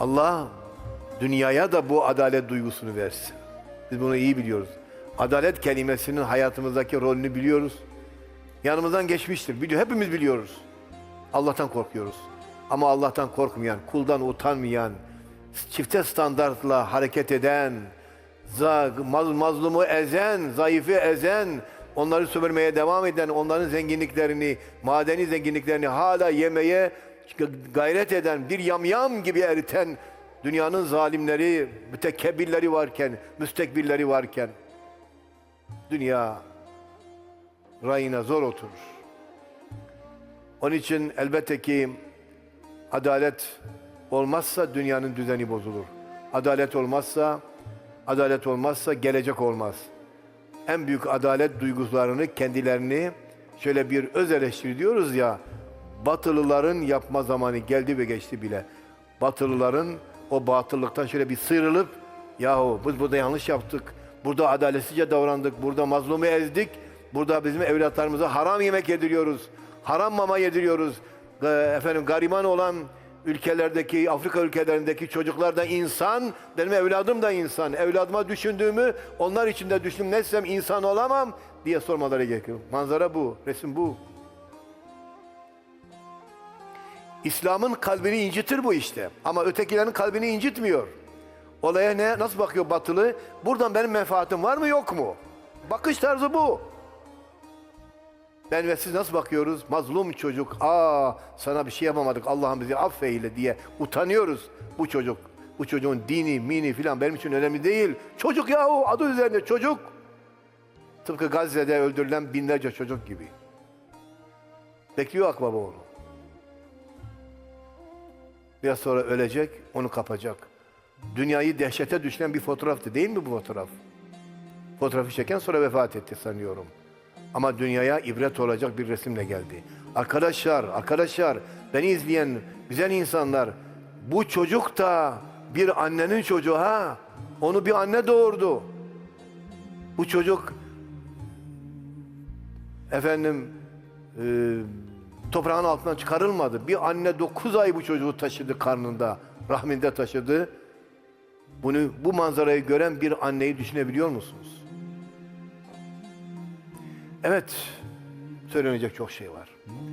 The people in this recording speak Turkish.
Allah dünyaya da bu adalet duygusunu versin. Biz bunu iyi biliyoruz. Adalet kelimesinin hayatımızdaki rolünü biliyoruz. Yanımızdan geçmiştir. Biliyor, hepimiz biliyoruz. Allah'tan korkuyoruz. Ama Allah'tan korkmayan, kuldan utanmayan, çifte standartla hareket eden, mazlumu ezen, zayıfı ezen, onları sömürmeye devam eden, onların zenginliklerini, madeni zenginliklerini hala yemeye gayret eden, bir yamyam gibi eriten dünyanın zalimleri, mütekebbirleri varken, müstekbirleri varken dünya rayına zor oturur. Onun için elbette ki adalet olmazsa dünyanın düzeni bozulur. Adalet olmazsa adalet olmazsa gelecek olmaz. En büyük adalet duygularını kendilerini şöyle bir öz eleştiri diyoruz ya Batılıların yapma zamanı geldi ve geçti bile. Batılıların o batıllıktan şöyle bir sıyrılıp yahu biz burada yanlış yaptık. Burada adaletsizce davrandık. Burada mazlumu ezdik. Burada bizim evlatlarımıza haram yemek yediriyoruz. Haram mama yediriyoruz. Efendim gariban olan ülkelerdeki, Afrika ülkelerindeki çocuklar da insan, benim evladım da insan. Evladıma düşündüğümü onlar için de düşündüm. Nesem insan olamam diye sormaları gerekiyor. Manzara bu, resim bu. İslam'ın kalbini incitir bu işte. Ama ötekilerin kalbini incitmiyor. Olaya ne nasıl bakıyor batılı? Buradan benim menfaatim var mı yok mu? Bakış tarzı bu. Ben ve siz nasıl bakıyoruz? Mazlum çocuk. Aa sana bir şey yapamadık. Allah'ım bizi affeyle diye utanıyoruz. Bu çocuk. Bu çocuğun dini, mini filan benim için önemli değil. Çocuk yahu adı üzerinde çocuk. Tıpkı Gazze'de öldürülen binlerce çocuk gibi. Bekliyor akbaba onu. Biraz sonra ölecek, onu kapacak. Dünyayı dehşete düşüren bir fotoğraftı değil mi bu fotoğraf? Fotoğrafı çeken sonra vefat etti sanıyorum. Ama dünyaya ibret olacak bir resimle geldi. Arkadaşlar, arkadaşlar, beni izleyen güzel insanlar, bu çocuk da bir annenin çocuğu ha. Onu bir anne doğurdu. Bu çocuk efendim e, toprağın altından çıkarılmadı. Bir anne dokuz ay bu çocuğu taşıdı karnında, rahminde taşıdı. Bunu bu manzarayı gören bir anneyi düşünebiliyor musunuz? Evet, söylenecek çok şey var.